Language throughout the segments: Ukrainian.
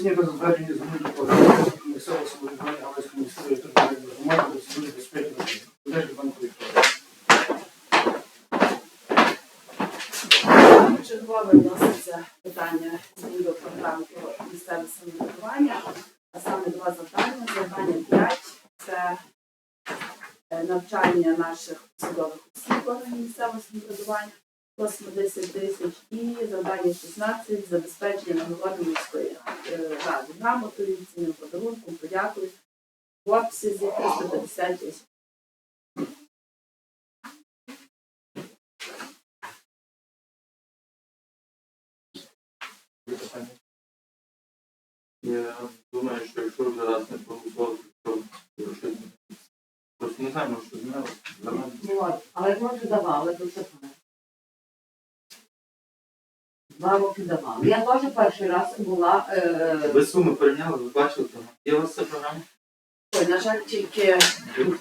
Внесення та затвердження змін до програми місцевого самоврядування Галицької міської територіальної громади до Союзу безпеки. Подальше банку Вікторія. Чергове вноситься питання змін до програми про місцеве самоврядування, а саме два завдання. Завдання 5 – це е, навчання наших посадових осіб органів місцевого самоврядування, просимо 10 тисяч, і завдання 16 – забезпечення нагороди міської е, ради грамотою, цінним подарунком, подякою в обсязі 350 тисяч. Я думаю, що якщо вже раз не проголосували, то грошей не Просто не знаємо, що змінило. Для але ж ми вже давали, то все правильно. Два роки давали. Я теж перший раз була. Е... Ви суми прийняли, ви бачили там. Є у вас ця програма? Ой, на жаль, тільки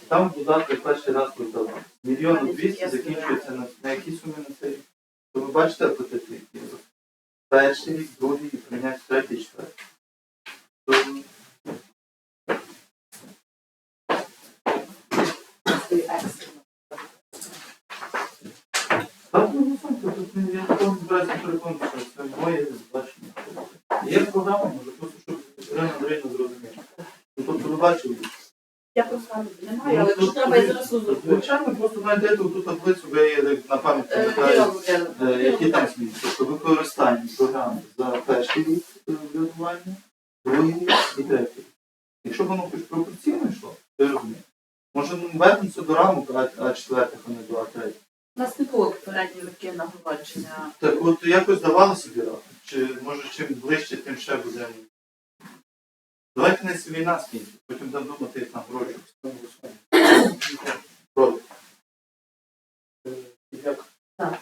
Там додатки перший раз видавали. Мільйон Мене двісті тільки закінчується на, на які суми на цей рік? То ви бачите апетити, які є? Перший другий і прийняти третій, четвертий. То Ой, екстрено. Так, ну, тут не- я такого збираюся переконати, що це моє бачення. Є програма, може, просто щоб Ірина Андрійовна зрозуміла. Ну, тобто ви бачили. Я просто не маю, але якщо треба, я зараз розумію. Звичайно, просто знайдете ту таблицю, ви її на пам'ять пам'ятаєте, е, які там зміни. Тобто використання програми за перший рік врятування, другий рік і третій. Якщо воно хоч пропорційно йшло, то я розумію. Може, ну, вернеться до рамок, а, а четвертих, а не до а третіх. У нас не було попередні роки нагородження. Так от якось давали собі раду? Чи може чим ближче, тим ще будемо. Давайте не війна скінчить, потім будемо думати, як нам гроші. Проти. Як? Так.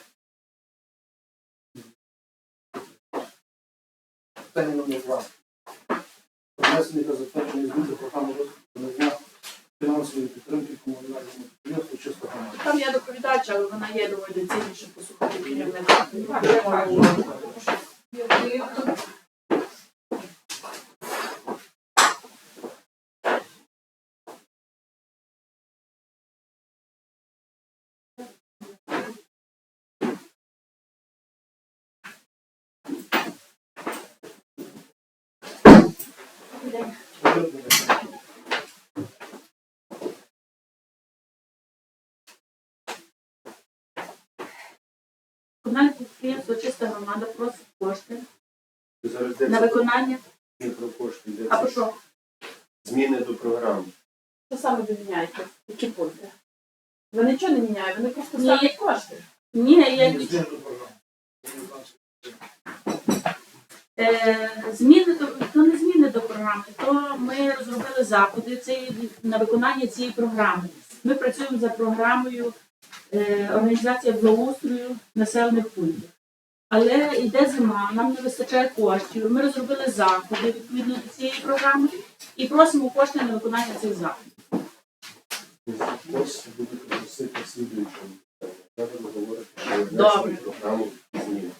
Питання номер два. Внесення та затвердження змін до програми розвитку надання фінансової підтримки громади. Там є доповідач, але вона є доволі доцільніше послухати керівника. Комунальне підприємство чиста громада просить кошти Зараз на виконання. не про кошти, А йдеться про що? зміни до програми. Що саме ви міняєте? Які пункти? Ви нічого не міняєте, вони просто Ні. ставлять кошти. Ні, я Змін до програми. е, зміни до то не зміни до програми, то ми розробили заходи цієї на виконання цієї програми. Ми працюємо за програмою е, організація благоустрою населених пунктів. Але йде зима, нам не вистачає коштів. Ми розробили заходи відповідно до цієї програми і просимо кошти на виконання цих заходів. Просити слідуючому. Треба говорити, що Добре. програму змін.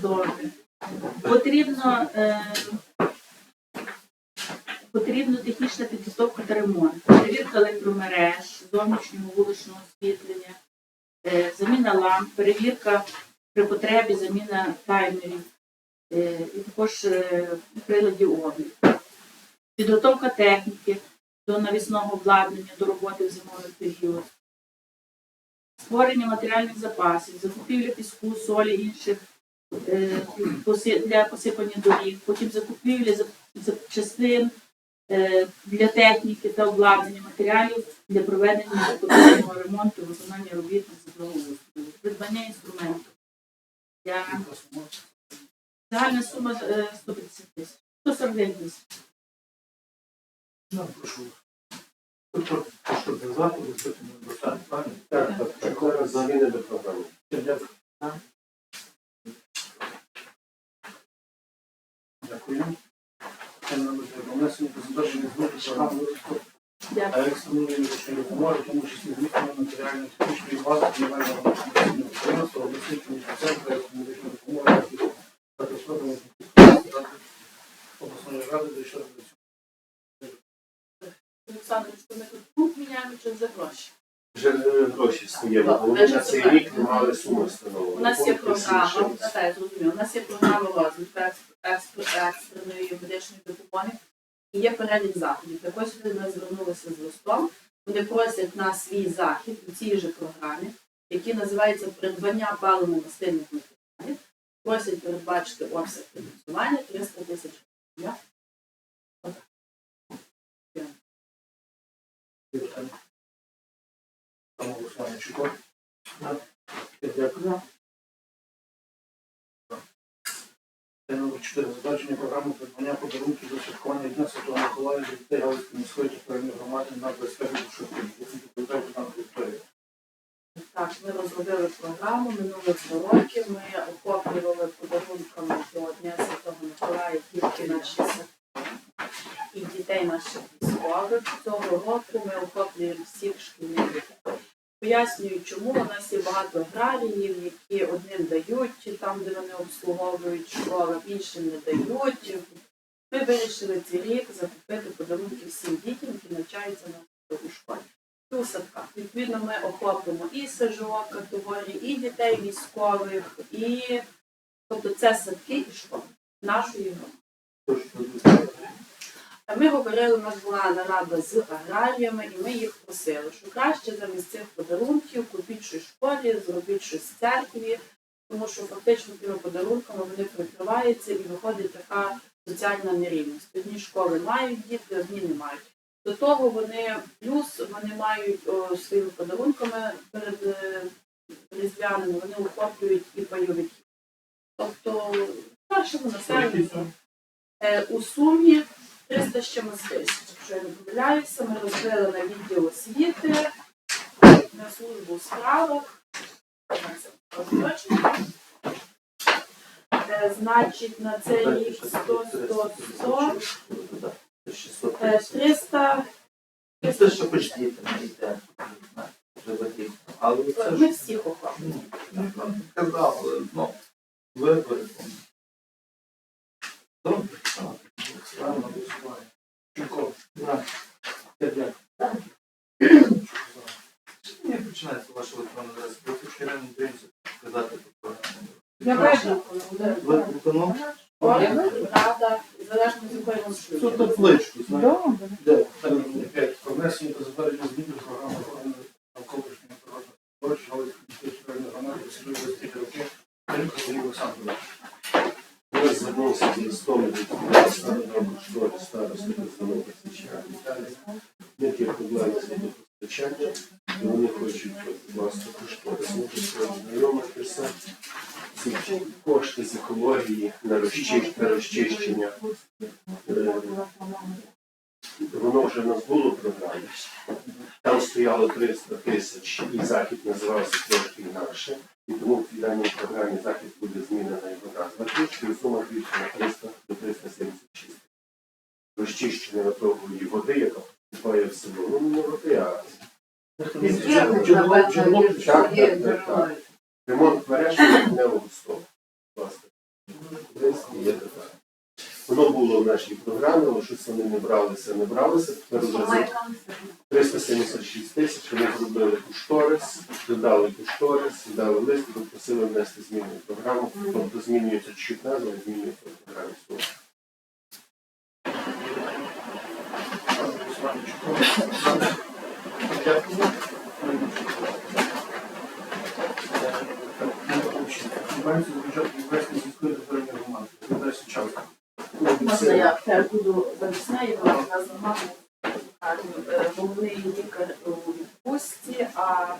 Добре. Потрібно, е, потрібно технічна підготовка та ремонт, перевірка електромереж, зовнішнього вуличного освітлення, е, заміна ламп, перевірка при потребі, заміна таймерів е, і також е, приладів обліку. Підготовка техніки до навісного обладнання до роботи в зимовий період. Створення матеріальних запасів, закупівля піску, солі інших е, для посипання доріг, потім закупівля зап- запчастин для техніки та обладнання матеріалів для проведення ремонту, виконання робіт з благоустрою, придбання інструментів. Для загальна сума е, 150 тисяч. 149 тисяч. Ну, прошу. Тобто, що за заходи, потім достатньо, правильно? Так, так, так, зараз зміни до програми. Дякую. Дякую. Номер три. Про внесення та затвердження змін до програми розвитку Дякую. екстреної медичної допомоги, в тому числі зміцнення матеріально-технічної бази комунального підприємства, обласничного центру медичної допомоги та розроблених обласної ради дійшли до цього. Олександр, що ми тут пункт міняємо чи за гроші? Вже е, гроші своє, бо Так, вони вже на цей тепер. рік не мали суми встановлені. У нас є Конкурс програма, лишився. та, я зрозуміла, у нас є програма розвитку екс- екс- екстреної медичної допомоги є перелік заходів. Так ось сюди ми звернулися з листом. Вони просять на свій захід у цій же програмі, який називається придбання паливно-мастильних матеріалів. Просять передбачити обсяг фінансування 300 тисяч гривень. Дякую. Це номер 4. Затвердження програми придбання подарунків до святкування Дня Святого Миколая для дітей Галицької міської територіальної громади на 25 шостий. Відповідає Богдан Вікторія. Так, ми розробили програму минулих два роки. Ми охоплювали подарунками до Дня Святого Миколая тільки наші і дітей наших військових. Цього року ми охоплюємо всіх шкільних дітей. Пояснюю, чому у нас є багато аграріїв, які одним дають там, де вони обслуговують школи, іншим не дають. Ми вирішили цей рік закупити подарунки всім дітям, які навчаються на у школі у садках. Відповідно, ми охоплюємо і СЖО категорії, і дітей військових, і тобто це садки і школи нашої громади. Ми говорили, у нас була нарада з аграріями, і ми їх просили, що краще замість цих подарунків купіть щось в школі, зробіть щось в церкві, тому що фактично тими подарунками вони прикриваються і виходить така соціальна нерівність. Одні школи мають діти, одні не мають. До того вони плюс вони мають о, своїми подарунками перед е, різдвяними, вони охоплюють і пайовики. Тобто першому населенню е, у сумі 300 з чимось тисяч. Якщо я не помиляюся, ми розбили на відділ освіти, на службу у справах. Це точно. Е, Значить, на цей рік 100, 100, 100, 600 е, 300, Ну, Це ще хоч діти не йде. Це ми всіх охоплюємо. казав, ну, вибори. Добре. Ставимо на голосування. Чуко? За. Дякую. Ні, починається ваша електронна адрес. Ви хоч реально дивіться, сказати про програму. Я бачу, виконав? Рада, залежно з якої Цю маршруті. табличку, знаєте. Де? 5. Про внесення та затвердження змін до програми охорони навколишнього природного середовища Галицької міської громади Василю 23 роки. Ринку Сергій Олександрович. Ми звернувся з листом від школи старости Казанова Січа є проблеми з водопостачанням, і вони хочуть власне кошторис. Ми хочемо знайомитися. Ці кошти з екології на розчищення. Е, Воно вже в нас було в програмі. Там стояло 300 тисяч, і захід називався трошки інакше. І тому в даній програмі захід буде змінена його назва трішки, і сума збільшена 300 до 376. Розчищення натокової води, яка поступає в село. Ну, не води, а ремонт мереж не столу. Власне. В принципі, є така. Воно було в нашій програмі, але щось вони не бралися, не бралися. Тепер вже за 376 тисяч вони зробили кошторис, додали кошторис, дали лист і попросили внести зміни в програму. Тобто змінюється чуть назва, змінюється в програмі слово. Чуко? За. Дякую. Громади. Я теж буду завісняю, у нас нема е, головний лікар у відпустці, а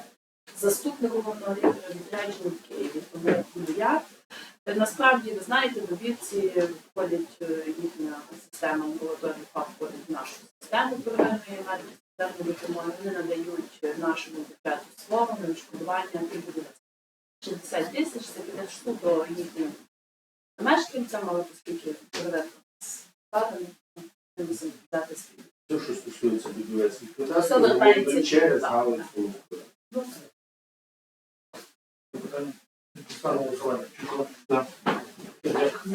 заступник головного лікаря відряджений Насправді, ви знаєте, в Вівці входять е, їхня система амбулаторних входить в нашу систему первинної системи допомоги. Вони надають нашому бюджету слово на відшкодування і 60 тисяч, це піде суто їхнім мешканцям, але оскільки переведено складено, ми мусимо дати свій. Те, що стосується вертається йдуть через. Ну, Питання. На голосування. Чуко? За. Дякую.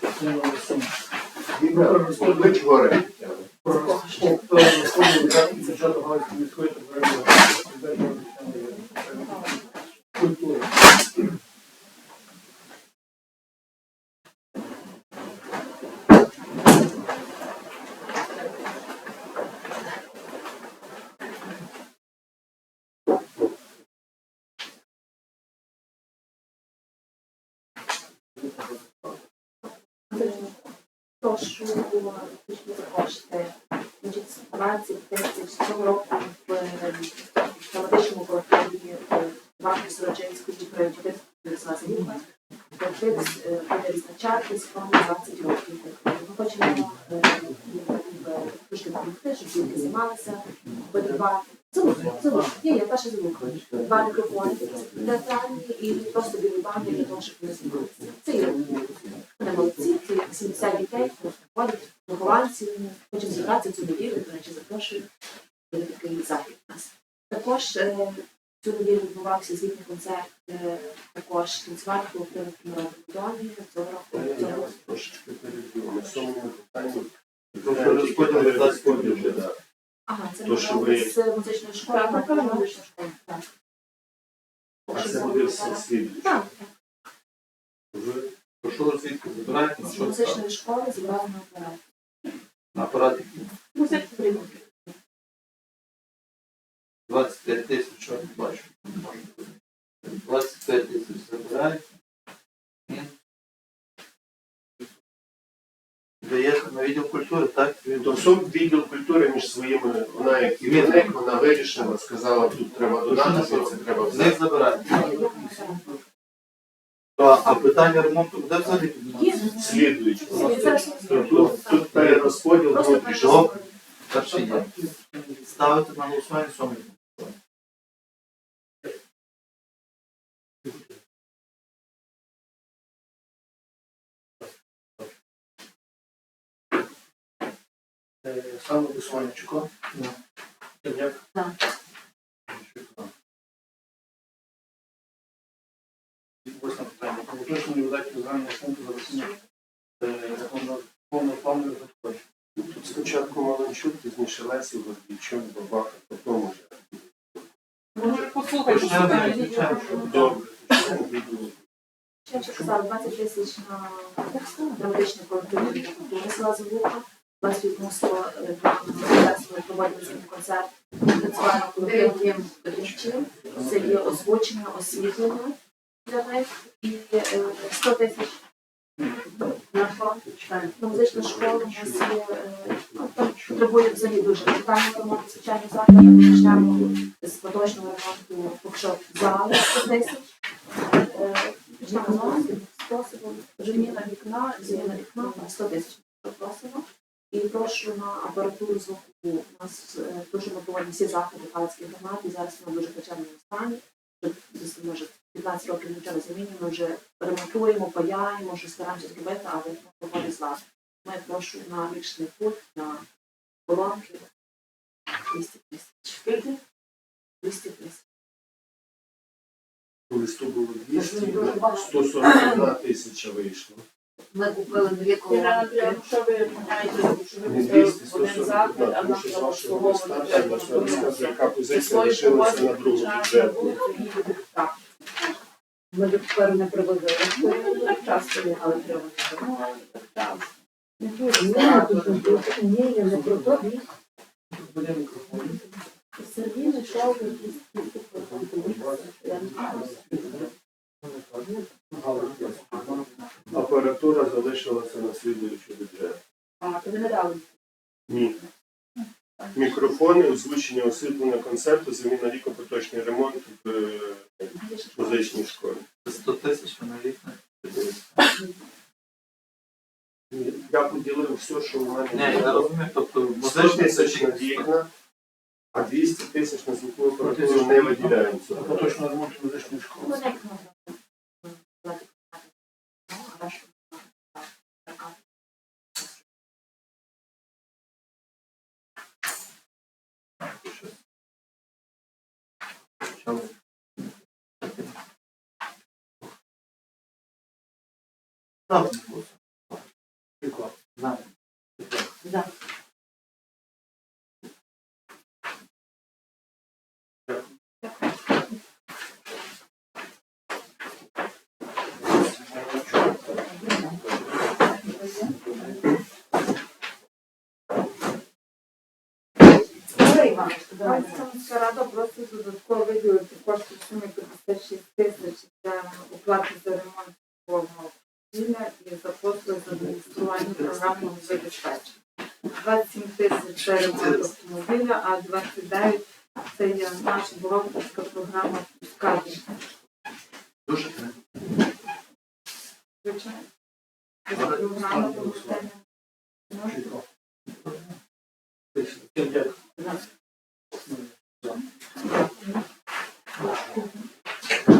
Питання номер 7. Клич горе. Про розподіл видатків бюджету Галицької міської територіальної громади культури. Прошу уточнити кошти. Значить, 20 тисяч цього року в е, тематичному колективі Варті Сорочинської прийняті 18 років. Колектив буде відзначати сьогодні 20 років. Ми хочемо е, трошки допомогти, щоб дітки займалися, звук, є, є, перший звук. Два мікрофони театральні і просто білі для того, щоб вони знімалися. Це є вони молодці, це 70 дітей, ходять, вихованці, хочемо зібратися цю неділю, до речі, запрошую. Буде такий захід у нас. Також е, цю неділю відбувався звітний концерт, е, також танцювальний колектив в народному домі. Цього року цього року. Трошечки переб'ю. На цьому питанні розподіл видатків бюджету. Ага, це То, що ви- з музичної школи. Так, Так, так. А це буде все. Так, Ви то що звідки забираєте? На з що музичної школи зібрали на апарат. На апарат який? Ну, це приймуть. 25 тисяч, що я бачу. 25 тисяч забираєте. І Даєте на відділ культури, так? То все відділ культури між своїми, вона як керівник, вона вирішила, сказала, тут треба додати, це треба взяти. них забираєте. А, а питання ремонту буде взагалі підніматися? Слідуючи. Тут, тут перерозподіл. Перше є. Ставити на голосування сьомий. Саме голосування Чуко. Як? Так. Восьме питання. Про уточнення видатків загального фонду за рахунок повного плану розрахунку. Тут спочатку Маланчук, пізніше Лесі, Гордійчук, Бабака, потім уже. Може, послухай, що там. Добре. Я вже казала, 20 тисяч на драматичний колектив культури села Завуха, 20 відносно ми проводимо концерт танцювального колективу «Дім Рівчин». Це є озвучення, освітлення для них і е, 100 тисяч на фонд. На музичну школу у нас є, е, потребує взагалі дуже капітальний ремонт, звичайно, заклад. Ми почнемо з поточного ремонту поки що зали 100 тисяч. Е, Почнемо з способом. Заміна вікна, заміна вікна на 100 тисяч просимо. І прошу на апаратуру звуку. У нас е, дуже ми всі заходи Галицької громади. Зараз вона дуже печальному стані. Десь, може 15 років нічого не замінюємо, вже ремонтуємо, паяємо, що стараємося зробити, але проводить злад. Ми прошу на річний путь, на колонки 200 тисяч. 200 тисяч. У листу було 200, 141 тисяча вийшло. Ми купили дві Ірина колонки. Андріївна, що ви міняєте, що ви Не взяли 200, один заклад, а нам що з треба вашого листа, обслуговувати там треба ваша листа, яка позиція Свої лишилася на другу бюджету. вулицю, і буде так. Ми тепер не привозили. Ну, Так часто є, але треба. Ну, так. Ні, я не про то. Сергій знайшов якісь я не знаю. Апаратура залишилася на слідуючий бюджет. А, то ви не дали. Ні. Мікрофони, озвучення освітлення концерту, заміна лікопоточний ремонт в е, музичній школі. Це 100 тисяч на рік. Я поділив все, що у мене Ні, я розумію, тобто 100 тисяч на вікна, а 200 тисяч на звукову апаратуру не виділяється. Поточного ремонту музичної школи. За. За. Забезпечення. 27 тисяч це ремонт автомобіля, а 29 це є наша бухгалтерська програма «Пускати». Дуже треба. Звичайно. Це програма. Дякую.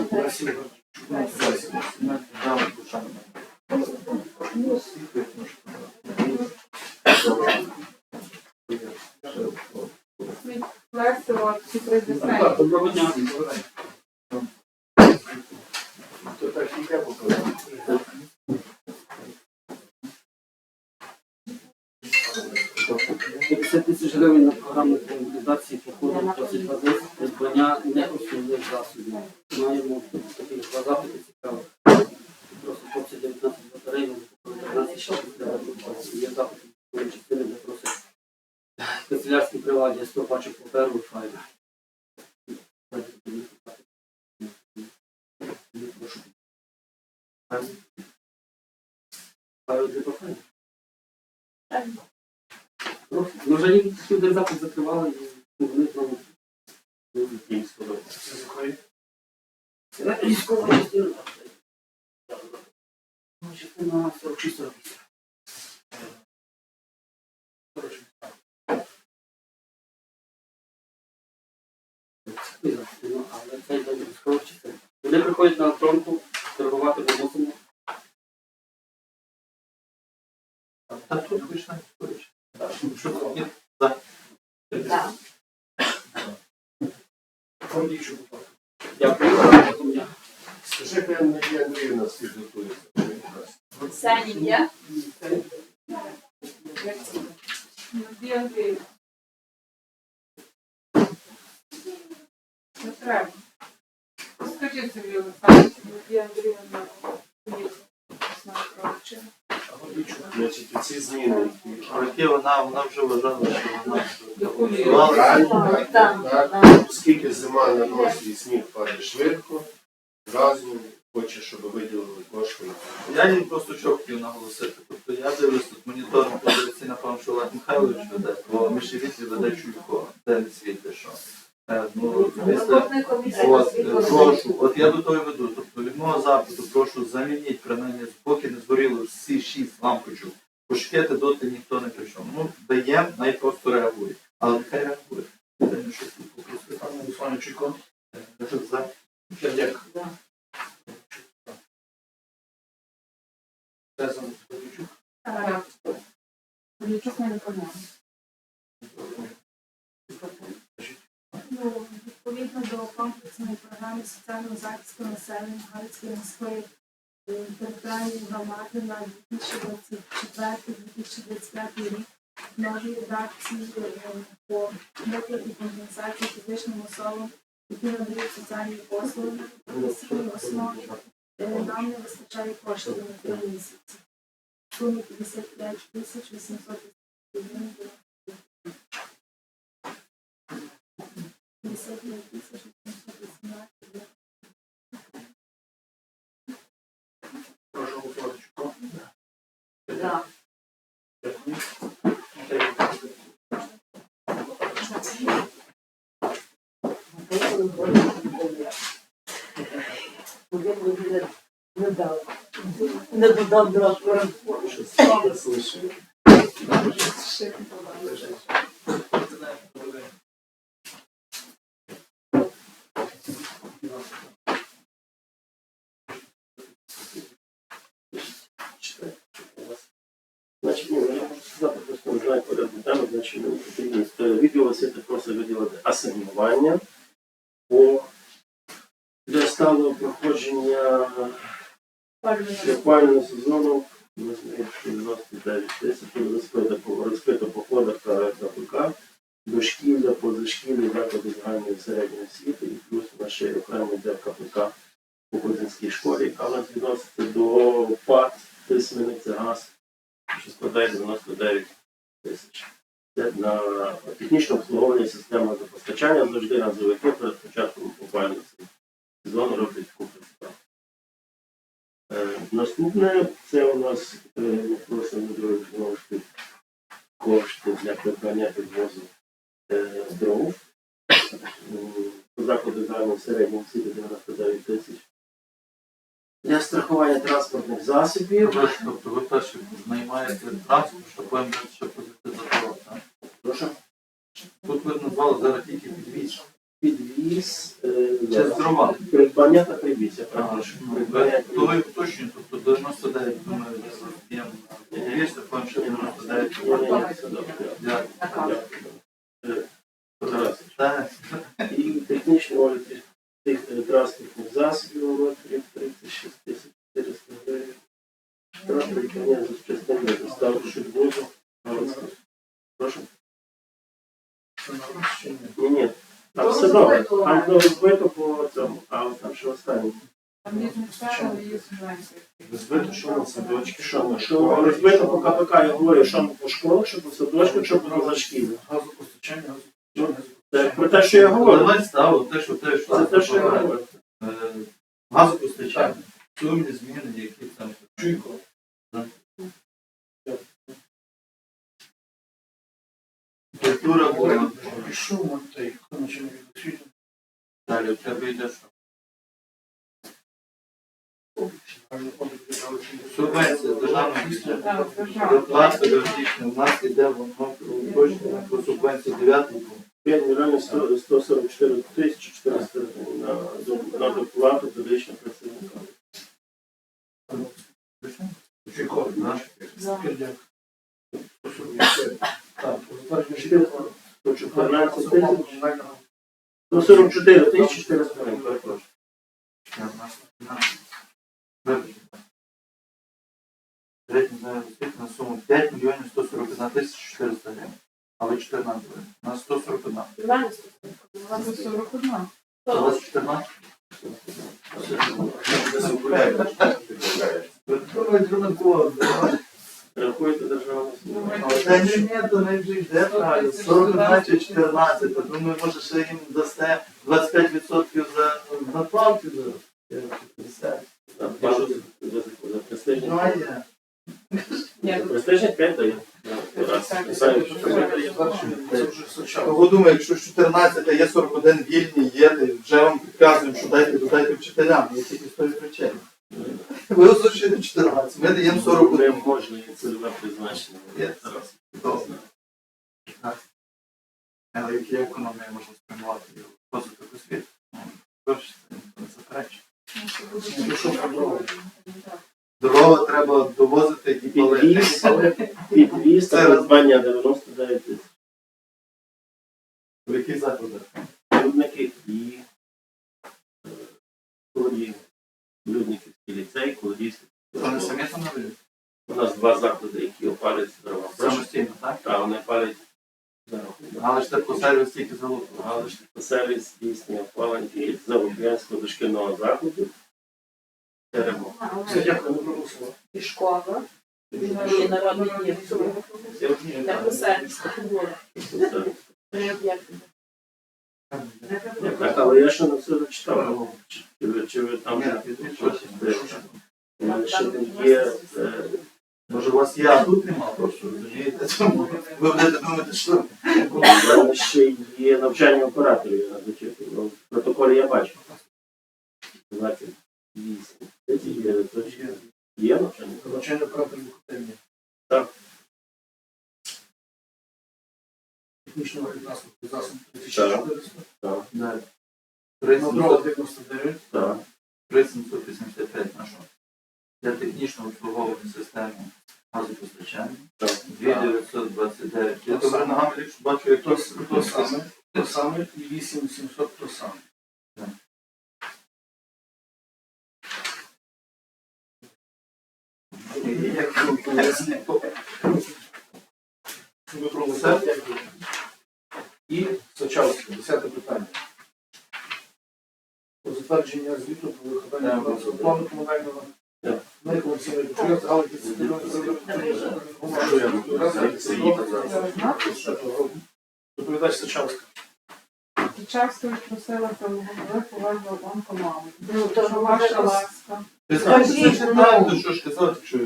Спасибо. Лесо, ці три десятки. Доброго дня. То так і я покажу. 50 тисяч гривень на програму по мобілізації походу досить важливо придбання неосновних засобів. Маємо таких два запити цікавих. Просто хлопці 19 батарей, вони купили 13 штук для евакуації. Є запити з частини, де просять канцелярські приладдя 100 пачок паперу, файли. Прошу. Файли для паперу. Ну, вже їм сюди запит закривали, і вони знову. Їм? Це військова частина. Ну, Частина 46 років. Але це йде з. Вони приходять на фронту, торгувати ми мусимо. Та тут хоч не хочеш. Що таке? Так. Фондійчук, будь ласка. Дякую. Скажи, прямо Надія Андріївна підготується. Надія Андріївна. Не треба. Сергій Олександрович, Надія Андріївна. Значить, ці зміни, які вона, вона вже вважала, що вона Правильно, Так, так, так. Оскільки зима на носі і сніг падає швидко, зразу хоче, щоб виділили кошти. Я їм просто що хотів наголосити. Тобто я дивлюсь тут моніторинг подивиться, напевно, що Олег Михайлович веде, бо Мишевіт веде Чуйко, де не світи, що. Е, Ну, після, комісія от, е, прошу, от я до того веду. Тобто від мого запиту прошу замініть принаймні, поки не згоріло всі шість лампочок. Пошкети доти ніхто не прийшов. Ну, даємо, най просто реагує. Але нехай реагує. Пане Руслане Чуйко. Е, що за- Всім дякую. Да. Це за Фондійчук. Так. Нічого не виконав. Ну, відповідно до комплексної програми соціального захисту населення Галицької міської е, територіальної громади на 2024-2025 рік нові редакції е, по виплаті компенсації фізичним особам, які надають соціальні послуги на професійній основі. Нам не вистачає коштів на три місяці. Сумі 55 тисяч 800 гривень. 55 тисяч 818 гривень. Прошу Чуйко. Так. Не дав. Не додав до Щось зараз лише. Значить, ну, я можу сказати, просто не знаю порядку теми, значить, не потрібно. Е, Відділ освіти просить виділити асигнування по для сталого проходження опалювального сезону розкрито по ходах та КПК, дошкілля, позашкілля, заклади загальної середньої освіти, і плюс у ще окремо для КПК у Козинській школі, яка нас відноситься до ПАД, письменниця ГАЗ, що складає 99 тисяч. Це на технічне обслуговування системи запостачання завжди разовики перед Наступне це у нас е, ми просимо знову ж таки кошти для придбання підвозу е, дров. М, По закладу загальної середньої 99 тисяч. Для страхування транспортних засобів. Тобто ви перше наймаєте транспорт, щоб потім ще платити за дорогу, так? Прошу. Тут ви назвали зараз тільки підвіз. Підвіз. е, Чи зараз. з дрова? Придбання та привіз, я А, перепрошую. ну, Придбання ви- То ви уточнюєте, тобто 99, думаю, розб'ємо на підвіз, а потім ще 99. Ні, ні, ні, все добре. Дякую. Дякую. Е, Тарас. Так. І технічний огляд тих е, транспортних засобів розмірів 36 тисяч 400 гривень. Штраф припинення за частиною доставки швидвозу. Прошу. Це на розчинення. Ні, ні. Там все добре. Там ну, розбито по цьому, а от там ще останнє. Там є місцево, є. Розбито, що на садочки, Що, ну, що розбито по КПК, я говорю, що не по школах, що по садочках, що по зашкілах. Газопостачання, газопостачання, Це про те, що я говорю. Давай ставимо те, що те, що Це те, що я говорю. Е, газопостачання. Сумні зміни, які там. Чуйко. Культура була. Пішов Далі у тебе йде що? Субвенція державного бюджету. У нас іде воно уточнено по субвенції 9 пункт. 5 мільйонів 144 тисячі 400 на, доп- на доплату педагогічним працівникам. Чуйко, Наш. Так, затвердження 114 тисяч 144 тисячі 400 гривень, перепрошую. На суму 5 мільйонів 141 тисяч 400 гривень. Але 14 гривень. На 141. Це 41. У вас 14? Рахуєте державну службу. Та ні, ні, то не вже йде правильно. 41 чи 14. то Думаю, може ще їм дасте 25% за 50. За базу, за- за Ну, а я. Престижні 5 дає. Раз. Писали, що це дає. Сочав. Того якщо з 14 є 41 вільні, є, вже вам підказуємо, що дайте, додайте вчителям. Я тільки з тої причини. Ви озвучили 14, ми даємо Не 41. можна є цільове призначення. Є. Зараз. Добре. Але які економія можна спрямувати його розвиток освіти? Тож, це не заперечує. Пішов по дорогу. Треба довозити і палити. Підвіз, та придбання 99 тисяч. В яких закладах? Людники і е, Людниківський. Вони самі там наведуть? У нас два заклади, які опалюються дрова. Самостійно, так? Так, вони палять за. Але ж так сервіс тільки залутував. Але ж сервіс здійснює опалення і за дошкільного закладу. Це. Все, дякую, проголосував. І школа, І народний дім. Ні, так, Але я ще не все зачитав. Чи, ви- там Ні, щось є е, Може, у вас я, тут нема, просто розумієте? Тому ви будете думати, що ще є навчання операторів, я зачитую. Ну, В протоколі я бачу. 28. Це є, навчання? Навчання операторів котельні. Так. Технічного транспорту засобу 3400. Так. На 3700 99. Так. 3785 на що? Для технічного обслуговування системи газопостачання. Так. 2929. Я добре ногами ліпше бачу, як То, то саме, то саме і 8700 то саме. Як ви пояснили? І Сочавське, 10 питання. затвердження звіту про виконання плану комунального. Доповідач Сачавська. Часто просила у голови поважно онкомаму. Ну, то Що ваша ласка. Ти знаєш, це ж що ж казати, що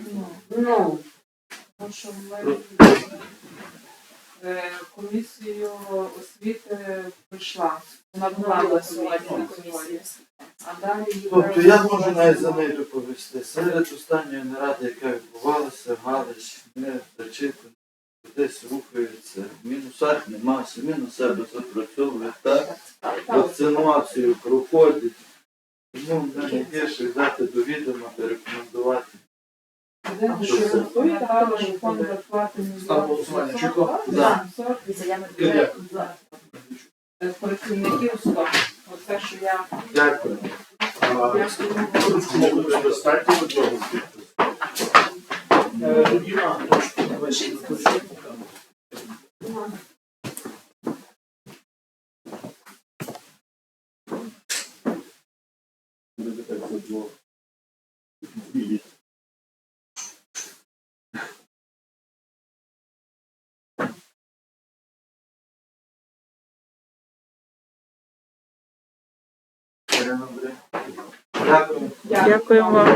Ну, Ну, що ми комісію освіти прийшла. Вона була на сьогодні на комісії. А далі її Тобто я можу навіть за нею доповісти. Серед останньої наради, яка відбувалася, Галич не зачитано, десь рухається. Мінусах нема, самі на себе запрацьовує так. Вакцинацію проходить. Тому гірше взяти до відома та рекомендувати. Єдине, Що це? ви дали фонд зарплати Ставимо голосування. Чуйко? За. Киряк. Е, працівників 100. Оце, що я Дякую. Можуть достатньо одного підпису. Е, Діма, точку, давай, точку. Буде так за двох. Дякую. Дякую вам.